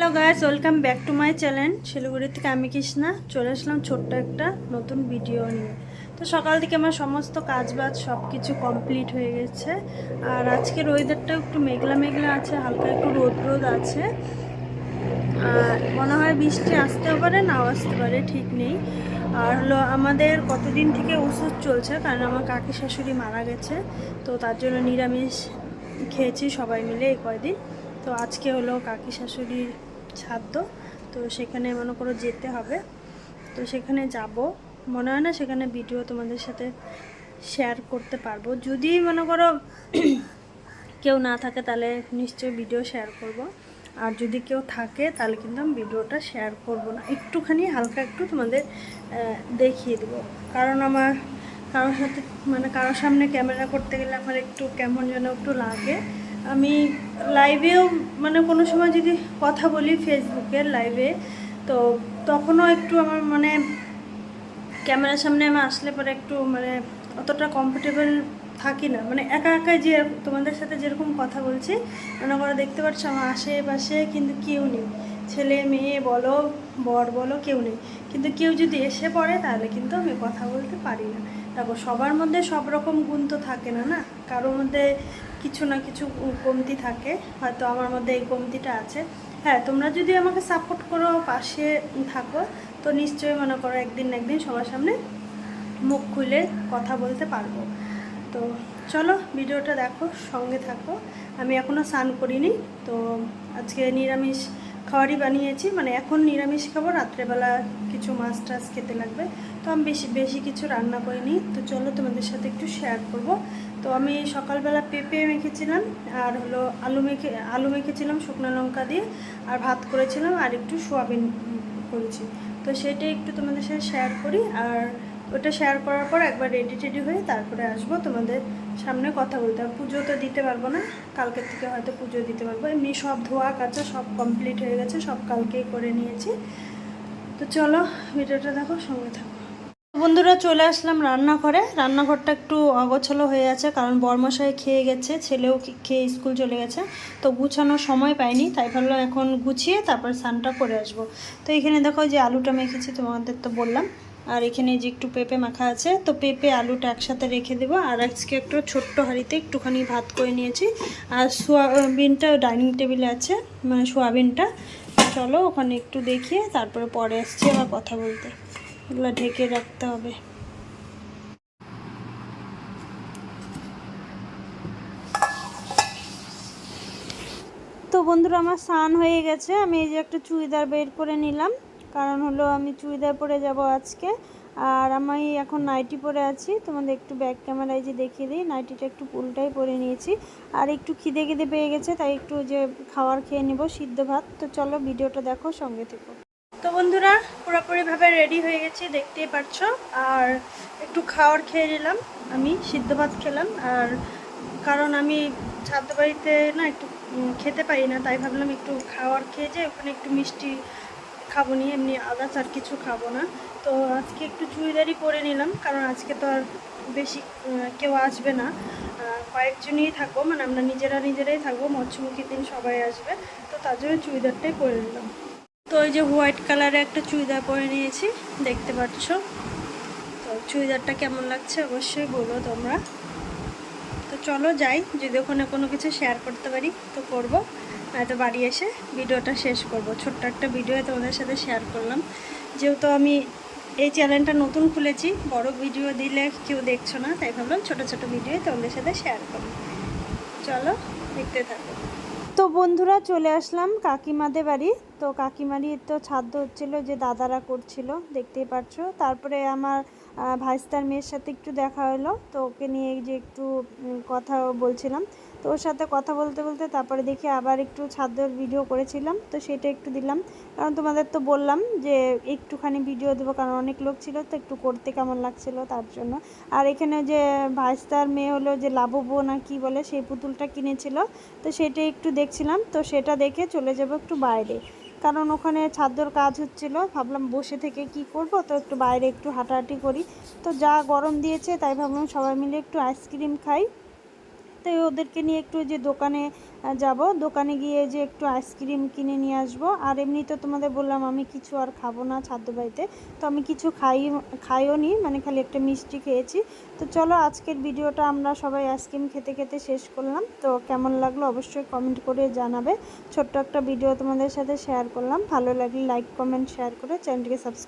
Hello guys welcome back to my channel Siliguri থেকে আমি কৃষ্ণা। চলে আসলাম ছোট্ট একটা নতুন ভিডিও নিয়ে। তো সকাল থেকে আমার সমস্ত কাজ বাজ সব কিছু কমপ্লিট হয়ে গেছে। আর আজকের ওয়েদারটা একটু মেঘলা মেঘলা আছে, হালকা একটু রোদ রোদ আছে। আর মনে হয় বৃষ্টি আসতেও পারে, নাও আসতে পারে, ঠিক নেই। আর হলো আমাদের কতদিন থেকে ওষুধ চলছে, কারণ আমার কাকি শাশুড়ি মারা গেছে। তো তার জন্য নিরামিষ খেয়েছি সবাই মিলে এই কয়দিন। তো আজকে হলো কাকি শাশুড়ির ছাদ্য, তো সেখানে মনে করো যেতে হবে। তো সেখানে যাব। মনে হয় না সেখানে ভিডিও তোমাদের সাথে শেয়ার করতে পারব। যদি মনে করো কেউ না থাকে তাহলে নিশ্চয়ই ভিডিও শেয়ার করব। আর যদি কেউ থাকে তাহলে কিন্তু আমি ভিডিওটা শেয়ার করব না। একটুখানি হালকা একটু তোমাদের দেখিয়ে দেবো। কারণ আমার, কারোর সাথে মানে কারোর সামনে ক্যামেরা করতে গেলে আমার একটু কেমন যেন একটু লাগে। আমি লাইভেও মানে কোনো সময় যদি কথা বলি ফেসবুকের লাইভে তো তখনও একটু আমার মানে ক্যামেরার সামনে আমি আসলে পরে একটু মানে অতটা কমফোর্টেবল থাকি না। মানে একা একা যে তোমাদের সাথে যেরকম কথা বলছি, মনে করো দেখতে পাচ্ছ আমার আশেপাশে কিন্তু কেউ নেই। ছেলে, মেয়ে বলো, বর বলো, কেউ নেই। কিন্তু কেউ যদি এসে পড়ে, তাহলে কিন্তু আমি কথা বলতে পারি না। দেখো সবার মধ্যে সব রকম গুণ তো থাকে না না? কারোর মধ্যে কিছু না কিছু কমতি থাকে। হয়তো আমার মধ্যে এই কমতিটা আছে। হ্যাঁ তোমরা যদি আমাকে সাপোর্ট করো, পাশে থাকো, তো নিশ্চয়ই মনে করো একদিন না একদিন সবার সামনে মুখ খুলে কথা বলতে পারব। তো চলো, ভিডিওটা দেখো, সঙ্গে থাকো। আমি এখনও স্নান করিনি, তো আজকে নিরামিষ খাবারই বানিয়েছি মানে এখন নিরামিষ খাব, রাত্রেবেলা কিছু মাছ টাছ খেতে লাগবে। তো আমি বেশি বেশি কিছু রান্না করিনি। তো চলো তোমাদের সাথে একটু শেয়ার করব। তো আমি সকালবেলা পেঁপে মেখেছিলাম, আর হলো আলু মেখে, আলু মেখেছিলাম শুকনো লঙ্কা দিয়ে, আর ভাত করেছিলাম, আর একটু সোয়াবিন করেছি। তো সেটাই একটু তোমাদের সাথে শেয়ার করি, আর ওটা শেয়ার করার পর একবার রেডি টেডি হয়ে তারপরে আসব তোমাদের সামনে কথা বলতে। হবে পুজো তো দিতে পারব না, কালকের থেকে হয়তো পুজো দিতে পারব। এমনি সব ধোয়া কাচা সব কমপ্লিট হয়ে গেছে, সব কালকেই করে নিয়েছি। তো চলো, ভিডিওটা দেখো, সঙ্গে থাকো। বন্ধুরা, চলে আসলাম রান্নাঘরে। রান্নাঘরটা একটু অগোছালো হয়ে আছে, কারণ বর্মশাই খেয়ে গেছে, ছেলেও খেয়ে স্কুল চলে গেছে। তো গুছানোর সময় পাইনি, তাই ভাবলাম এখন গুছিয়ে তারপর স্নানটা করে আসব। তো এখানে দেখো যে আলুটা মেখেছি, তোমাদের তো বললাম। আর এখানে যে একটু পেঁপে মাখা আছে, তো পেঁপে, আলুটা একসাথে রেখে দেবো। আর আজকে একটু ছোট্ট হাঁড়িতে একটুখানি ভাত করে নিয়েছি। আর সোয়াবিনটা ডাইনিং টেবিলে আছে মানে সোয়াবিনটা। চলো ওখানে একটু দেখিয়ে তারপরে পরে আসছি আবার কথা বলতে। এগুলো ঢেকে রাখতে হবে। তো বন্ধুরা, আমার স্নান হয়ে গেছে। আমি এই যে একটা চুড়িদার বের করে নিলাম। কারণ হলো আমি চুড়িদার পরে যাব আজকে। আর আমি এখন নাইটি পরে আছি। তোমাদের একটু ব্যাক ক্যামেরায় যে দেখিয়ে দিই। নাইটিটা একটু পুলটাই পরে নিয়েছি। আর একটু খিদে খিদে পেয়ে গেছে, তাই একটু যে খাবার খেয়ে নেব, সিদ্ধ ভাত। তো চলো ভিডিওটা দেখো, সঙ্গে থেকো। তো বন্ধুরা, পুরোপুরিভাবে রেডি হয়ে গেছি, দেখতেই পারছ। আর একটু খাওয়ার খেয়ে নিলাম। আমি সিদ্ধ ভাত খেলাম। আর কারণ আমি ছাদ্য বাড়িতে না একটু খেতে পারি না, তাই ভাবলাম একটু খাওয়ার খেয়ে যে ওখানে একটু মিষ্টি খাব নি, এমনি আদার্স আর কিছু খাব না। তো আজকে একটু চুড়িদারই পরে নিলাম, কারণ আজকে তো আর বেশি কেউ আসবে না। কয়েকজনই থাকব মানে আমরা নিজেরা নিজেরাই থাকব, মৎস্যমুখীর দিন সবাই আসবে, তো তার জন্য চুড়িদারটাই পরে নিলাম। তো ওই যে হোয়াইট কালারে একটা চুড়িদার পরে নিয়েছি, দেখতে পাচ্ছ। তো চুড়িদারটা কেমন লাগছে অবশ্যই বলো তোমরা। তো চলো যাই, যদি ওখানে কোনো কিছু শেয়ার করতে পারি, তো করব। নয়তো বাড়ি এসে ভিডিওটা শেষ করব। ছোট্ট একটা ভিডিও তোমাদের সাথে শেয়ার করলাম। যেহেতু আমি এই চ্যানেলটা নতুন খুলেছি, বড় ভিডিও দিলে কেউ দেখছ না, তাই ভাবলাম ছোটো ছোটো ভিডিও তোমাদের সাথে শেয়ার করব চলো দেখতে থাকো। তো বন্ধুরা চলে আসলাম কাকিমাদের বাড়ি। তো কাকিমারি তো ছাদ্য হচ্ছিল যে দাদারা করছিল, দেখতেই পাচ্ছ তারপরে আমার ভাইস্তার মেয়ের সাথে একটু দেখা হলো, তো ওকে নিয়ে যে একটু কথা বলছিলাম। তো ওর সাথে কথা বলতে বলতে তারপরে দেখি আবার একটু ছাদ্যর ভিডিও করেছিলাম, তো সেটা একটু দিলাম। কারণ তোমাদের তো বললাম যে একটুখানি ভিডিও দেবো, কারণ অনেক লোক ছিল, তো একটু করতে কেমন লাগছিল তার জন্য। আর এখানে যে ভাইস্তার মেয়ে হলো যে লাববো না কি বলে, সেই পুতুলটা কিনেছিল, তো সেটা একটু দেখছিলাম, তো সেটা দেখে চলে যাব একটু বাইরে। কারণ ওখানে ছাদর কাজ হচ্ছিল। ভাবলাম বসে থেকে কি করব? তো একটু বাইরে একটু হাঁটাহাঁটি করি। তো যা গরম দিয়েছে, তাই ভাবলাম সবাই মিলে একটু আইসক্রিম খাই। তাই ওদেরকে নিয়ে একটু যে দোকানে যাব। দোকানে গিয়ে যে একটু আইসক্রিম কিনে নিয়ে আসব। আর এমনি তো তোমাদের বললাম, আমি কিছু আর খাব না ছাদ্য বাড়িতে। তো আমি কিছু খাই, খাইও নি মানে খালি একটা মিষ্টি খেয়েছি। তো চলো, আজকের ভিডিওটা আমরা সবাই আইসক্রিম খেতে খেতে শেষ করলাম। তো কেমন লাগল অবশ্যই কমেন্ট করে জানাবে। ছোট্ট একটা ভিডিও তোমাদের সাথে শেয়ার করলাম। ভালো লাগলে লাইক, কমেন্ট, শেয়ার করে চ্যানেলটিকে সাবস্ক্রাইব